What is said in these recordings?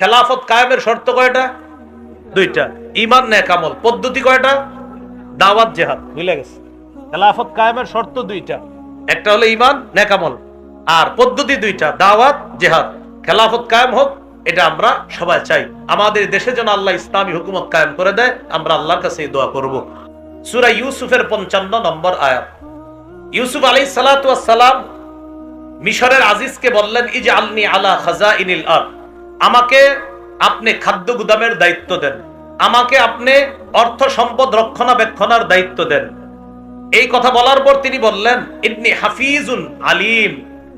খেলাফত কায়েমের শর্ত কয়টা? দুইটা। ইমান নেকামল পদ্ধতি কয়টা? দাওয়াত, জেহাদ। ভুলে গেছে? খেলাফত কায়েমের শর্ত দুইটা। একটা হলো ইমান নেকামল আর পদ্ধতি দুইটা, দাওয়াত, জেহাদ। খেলাফত কায়েম হোক, এটা আমরা সবাই চাই। আমাদের দেশে যেন আল্লাহ ইসলামী হুকুমত কায়েম করে দেয়, আমরা আল্লাহর কাছে দোয়া করব। সূরা ইউসুফের পঞ্চান্ন নম্বর আয়াত। ইউসুফ ওয়াস সালাম মিশরের আজিজকে বললেন ইজ আলনি আলা খাজা ইনিল আর আমাকে আপনি খাদ্য গুদামের দায়িত্ব দেন। আমাকে আপনি অর্থ সম্পদ রক্ষণাবেক্ষণার দায়িত্ব দেন। এই কথা বলার পর তিনি বললেন, ইবনি হাফিজুন আলিম,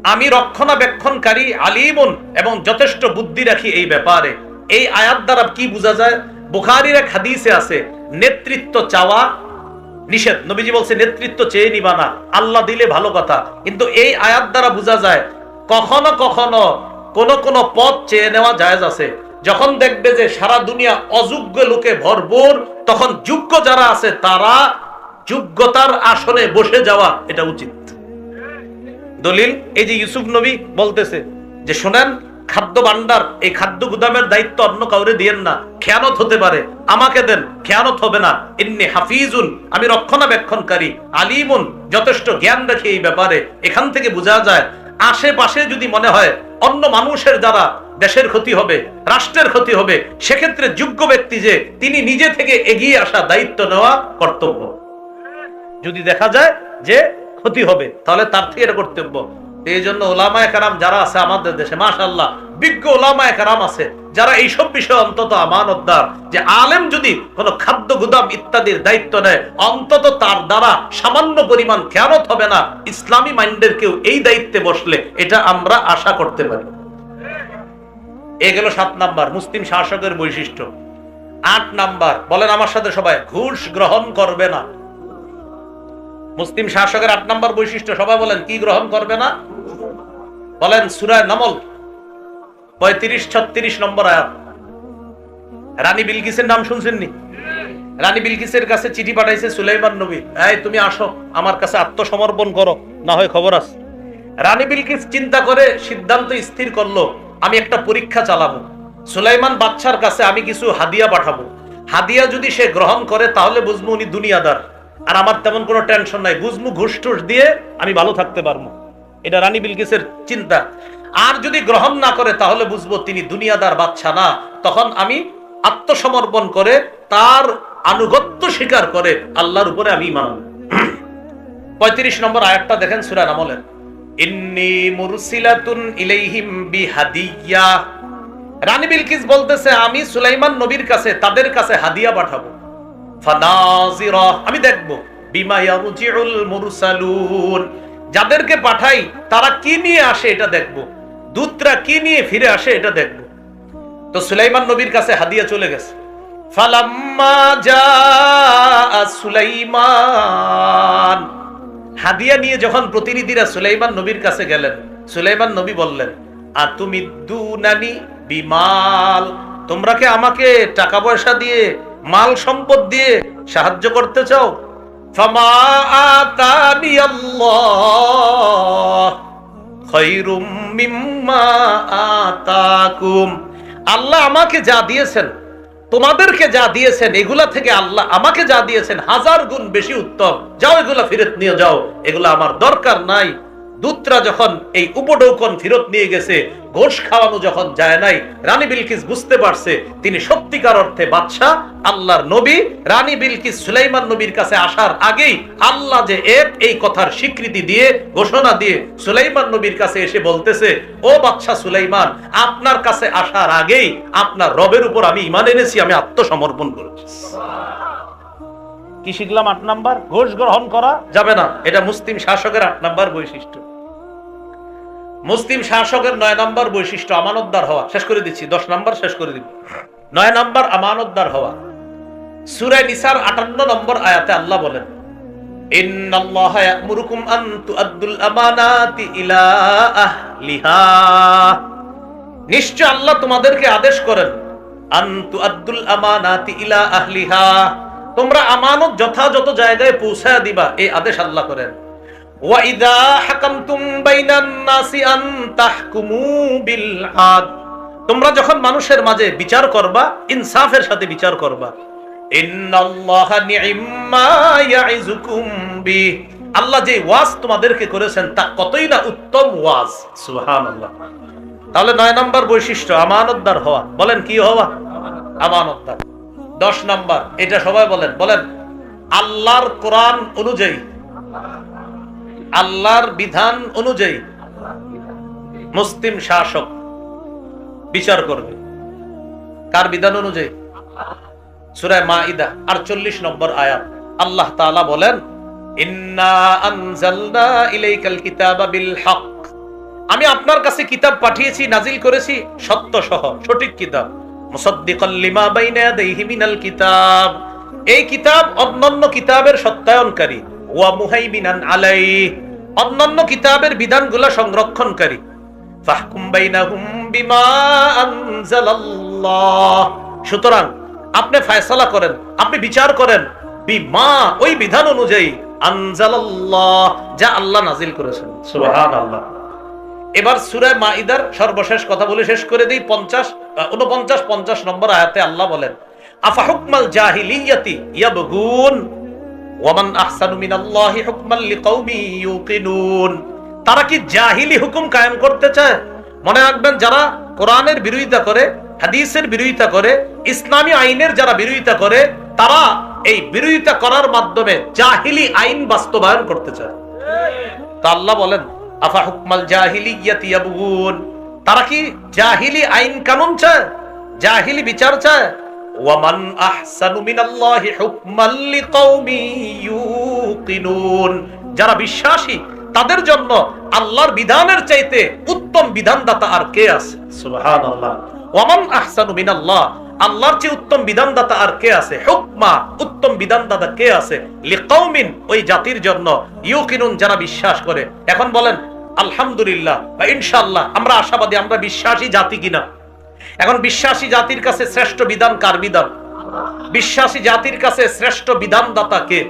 আমি রক্ষণাবেক্ষণকারী, আলিমুন এবং যথেষ্ট বুদ্ধি রাখি এই ব্যাপারে। এই আয়াত দ্বারা কি বোঝা যায়? বুখারীর এক হাদিসে আছে, নেতৃত্ব চাওয়া নিষেধ। নবীজি বলছে, নেতৃত্ব চেয়ে নিবা না, আল্লাহ দিলে ভালো কথা। কিন্তু এই আয়াত দ্বারা বোঝা যায়, কখনো কখনো কোন কোন পথ চেয়ে নেওয়া জায়েজ আছে। যখন দেখবে যে সারা দুনিয়া অযোগ্য লোকে ভরপুর, তখন যোগ্য যারা আছে তারা যোগ্যতার আসনে বসে যাওয়া এটা উচিত। দলিল, এই যে ইউসুফ নবী বলতেছে যে, শোনেন, খাদ্য ভান্ডার এই খাদ্য গুদামের দায়িত্ব অন্য কাউরে দিয়েন না। খেয়ানত হতে পারে। আমাকে দেন, খেয়ানত হবে না। ইন্নি হাফিজুন, আমি রক্ষণাবেক্ষণকারী, আলিমুন, যথেষ্ট জ্ঞান রাখি এই ব্যাপারে। এখান থেকে বোঝা যায় আশেপাশে যদি মনে হয় অন্য মানুষের দ্বারা দেশের ক্ষতি হবে, রাষ্ট্রের ক্ষতি হবে, সেক্ষেত্রে যোগ্য ব্যক্তি যে তিনি নিজে থেকে এগিয়ে আসা দায়িত্ব নেওয়া কর্তব্য। যদি দেখা যায় যে ক্ষতি হবে, তাহলে তার থেকে এটা কর্তব্য। এই জন্য ওলামায় কারাম যারা আছে আমাদের দেশে মাশাল্লাহ বিজ্ঞ ওলামায় কারাম আছে, যারা এইসব বিষয়ে অন্তত আমানতদার, যে আলেম যদি কোনো খাদ্য গুদাম ইত্যাদির দায়িত্ব নেয়, অন্তত তার দ্বারা সামান্য পরিমাণ খেয়ানত হবে না। ইসলামী মাইন্ডের কেউ এই দায়িত্বে বসলে এটা আমরা আশা করতে পারি। এ গেল সাত নাম্বার, মুসলিম শাসকের বৈশিষ্ট্য। আট নাম্বার, বলেন আমার সাথে সবাই, ঘুষ গ্রহণ করবে না। মুসলিম শাসকের আট নম্বর বৈশিষ্ট্য, সবাই বলেন, কি গ্রহণ করবে না? বলেন, সুরায় নমল পঁয়ত্রিশ, ছত্রিশ নম্বর আয়াত। রানী বিলকিসের নাম শুনছেননি? রানী বিলকিসের কাছে চিঠি পাঠাইছে সুলাইমান নবী। এই, তুমি আসো, আমার কাছে আত্মসমর্পণ করো, না হয় খবর আছে। রানী বিলকিস চিন্তা করে সিদ্ধান্ত স্থির করল, আমি একটা পরীক্ষা চালাবো। সুলাইমান বাচ্চার কাছে আমি কিছু হাদিয়া পাঠাবো। হাদিয়া যদি সে গ্রহণ করে, তাহলে বুঝব উনি দুনিয়াদার। আর আমার তেমন কোনো টেনশন নাই, বুঝব ঘুষ টুস দিয়ে আমি ভালো থাকতে পারব। এটা রানী বিলকিসের চিন্তা। আর যদি গ্রহণ না করে, তাহলে বুঝব তিনি দুনিয়াদার বাচ্চা না। তখন আমি আত্মসমর্পণ করে, তার আনুগত্য স্বীকার করে আল্লাহর উপরে আমি মানব পঁয়ত্রিশ নম্বর আয়াতটা দেখেন সুরা আমলের বলতেছে, আমি সুলাইমান নবীর কাছে, তাদের কাছে হাদিয়া পাঠাবো। আমি যাদেরকে পাঠাই, তারা কি নিয়ে আসে এটা দেখব। দূতরা কি নিয়ে ফিরে আসে এটা দেখব। তো সুলাইমান নবীর কাছে হাদিয়া চলে গেছে। ফালাম্মা জাআ সুলাইমান। হাদিয়া নিয়ে যখন প্রতিনিধিরা সুলাইমান নবীর কাছে গেলেন, সুলাইমান নবী বললেন আর তুমি দুনানি বিমাল? তোমরা কি আমাকে টাকা পয়সা দিয়ে, মাল সম্পদ দিয়ে সাহায্য করতে চাও? ফামা আতানি আল্লাহ খায়রুম মিম্মা আতাকুম। আল্লাহ আমাকে যা দিয়েছেন, তোমাদেরকে যা দিয়েছেন, এগুলা থেকে আল্লাহ আমাকে যা দিয়েছেন, হাজার গুণ বেশি উত্তম। যাও এগুলা ফিরত নিয়ে যাও, এগুলা আমার দরকার নাই। দূতরা যখন এই উপডৌকন ফিরত নিয়ে গেছে ঘোষ খাওয়ানো যখন যায় নাই রানী বিলকিস বুঝতে পারছে তিনি সত্যিকার অর্থে বাদশাহ আল্লাহর নবী। রানী বিলকিস সুলাইমান নবীর কাছে আসার আগেই আল্লাহ যে এক এই কথার স্বীকৃতি দিয়ে ঘোষণা দিয়ে সুলাইমান নবীর কাছে এসে বলতেছে ও বাদশাহ সুলাইমান আপনার কাছে আসার আগেই আপনার রবের উপর আমি ইমান এনেছি আমি আত্মসমর্পণ করেছি। কি শিখলাম? আট নাম্বার। ঘোষ গ্রহণ করা যাবে না। এটা মুসলিম শাসকের আট নাম্বার বৈশিষ্ট্য। মুসলিম শাসকের নয় নম্বর বৈশিষ্ট্য আমানতদার হওয়া। শেষ করে দিচ্ছি, দশ নম্বর শেষ করে দিব। নয় নম্বর আমানতদার হওয়া। সুরায় নিসার আটান্ন নম্বর আয়াতে আল্লাহ বলেন নিশ্চয় আল্লাহ তোমাদেরকে আদেশ করেন, আন তুআদ্দুল আমানাতি ইলা তোমরা আমানত যথাযথ জায়গায় পৌঁছায় দিবা, এই আদেশ আল্লাহ করেন। ওয়াইদা তোমরা যখন মানুষের মাঝে বিচার করবা, ইনসাফের সাথে বিচার করবা। আল্লাহ যে ওয়াজ তোমাদেরকে করেছেন, তা কতই না উত্তম ওয়াজ। সুবহানাল্লাহ। তাহলে নয় নম্বর বৈশিষ্ট্য, আমানতদার হওয়া। বলেন কি হওয়া? আমানতদার। দশ নম্বর, এটা সবাই বলেন। বলেন, আল্লাহর কোরআন অনুযায়ী আল্লাহর বিধান অনুযায়ী মুসলিম শাসক বিচার করবে। কার বিধান অনুযায়ী? সুরায় মাইদা আটচল্লিশ নম্বর আয়াত। আল্লাহ তাআলা বলেন আমি আপনার কাছে কিতাব পাঠিয়েছি, নাজিল করেছি, সত্য সহ, সঠিক কিতাব। কিতাব। এই কিতাব অন্যান্য কিতাবের সত্যায়নকারী। ওয়া মুহাইমিনান আলাইহি। অন্যান্য কিতাবের বিধানগুলো সংরক্ষণকারী। সুতরাং আপনি ফয়সালা করেন, আপনি বিচার করেন, বিমা ওই বিধান অনুযায়ী আনজালাল্লাহ, যা আল্লাহ নাজিল করেছেন। সুবহানাল্লাহ। এবার সুরায় মাইদার সর্বশেষ কথা বলে শেষ করে দিই, পঞ্চাশ উনপঞ্চাশ পঞ্চাশ নম্বর আয়াতে আল্লাহ বলেন, আফাহুকমাল জাহিলিয়াতি ইয়াবগুন। ওয়ামান আহসানু মিনাল্লাহি হুকমান লিকাউমি ইউকিনুন। তারা কি জাহিলি হুকুম কায়েম করতে চায়? মনে রাখবেন, যারা কোরআনের বিরোধিতা করে, হাদিসের বিরোধিতা করে, ইসলামী আইনের যারা বিরোধিতা করে, তারা এই বিরোধিতা করার মাধ্যমে জাহিলি আইন বাস্তবায়ন করতে চায়। তা আল্লাহ বলেন, আফা হুকমাল জাহিলিয়াতি ইয়াবগুন তারা কি জাহিলি আইন কানুন চায়? জাহিলি বিচার চায়? যারা বিশ্বাসী, তাদের জন্য আল্লাহর বিধানের চাইতে উত্তম বিধানদাতা আর কে আছে? সুবহানাল্লাহ। ওয়ামান আহসানু মিনাল্লাহ, আল্লাহর চেয়ে উত্তম বিধানদাতা আর কে আছে? হুকমা, উত্তম বিধানদাতা কে আছে? লিকাউমিন ওই জাতির জন্য ইউকিনুন যারা বিশ্বাস করে। এখন বলেন, আলহামদুলিল্লাহ বা ইনশাআল্লাহ, আমরা আশাবাদী, আমরা বিশ্বাসী জাতি কিনা? এখন বিশ্বাসী জাতির কাছে শ্রেষ্ঠ বিধান কার বিধান? বিশ্বাসী জাতির কাছে শ্রেষ্ঠ বিধানদাতা কে?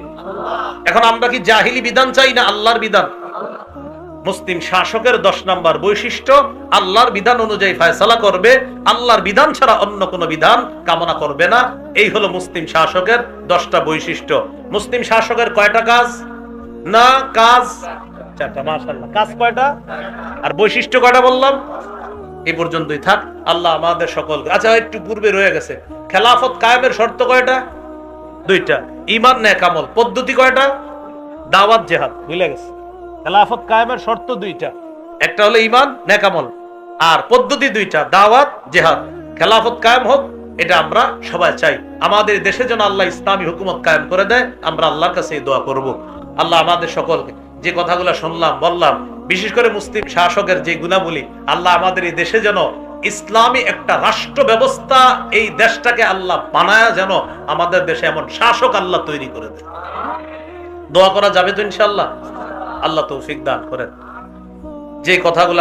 এখন আমরা কি জাহিলি বিধান চাই না আল্লাহর বিধান? মুসলিম শাসকের দশ নাম্বার বৈশিষ্ট্য, আল্লাহর বিধান অনুযায়ী ফয়সালা করবে, আল্লাহর বিধান ছাড়া অন্য কোনো বিধান কামনা করবে না। এই হলো মুসলিম শাসকের দশটা বৈশিষ্ট্য। মুসলিম শাসকের কয়টা কাজ? না, কাজ, চারটা, মাশাআল্লাহ, কাজ কয়টা? আর বৈশিষ্ট্য কয়টা বললাম? এই পর্যন্তই থাক। আল্লাহ আমাদের সকল আচ্ছা একটু পূর্বে রয়ে গেছে। খেলাফত কায়েমের শর্ত কয়টা? দুইটা। ইমান নেকামল পদ্ধতি কয়টা? দাওয়াত, জেহাদ। ভুলে গেছে? খেলাফত কায়েমের শর্ত দুইটা। একটা হলো ইমান নেকামল আর পদ্ধতি দুইটা, দাওয়াত, জেহাদ। খেলাফত কায়েম হোক, এটা আমরা সবাই চাই। আমাদের দেশে যেন আল্লাহ ইসলামী হুকুমত কায়েম করে দেয়, আমরা আল্লাহর কাছে দোয়া করব। আল্লাহ আমাদের সকলকে যে কথাগুলো শুনলাম, বললাম বিশেষ করে মুসলিম শাসকের যে গুণাবলী, আল্লাহ আমাদের এই দেশে যেন ইসলামী একটা রাষ্ট্র ব্যবস্থা এই দেশটাকে আল্লাহ বানায় যেন আমাদের দেশে এমন শাসক আল্লাহ তৈরি করে দেয় দোয়া করা যাবে তো ইনশাল্লাহ আল্লাহ তৌফিক দান করেন। যে কথাগুলো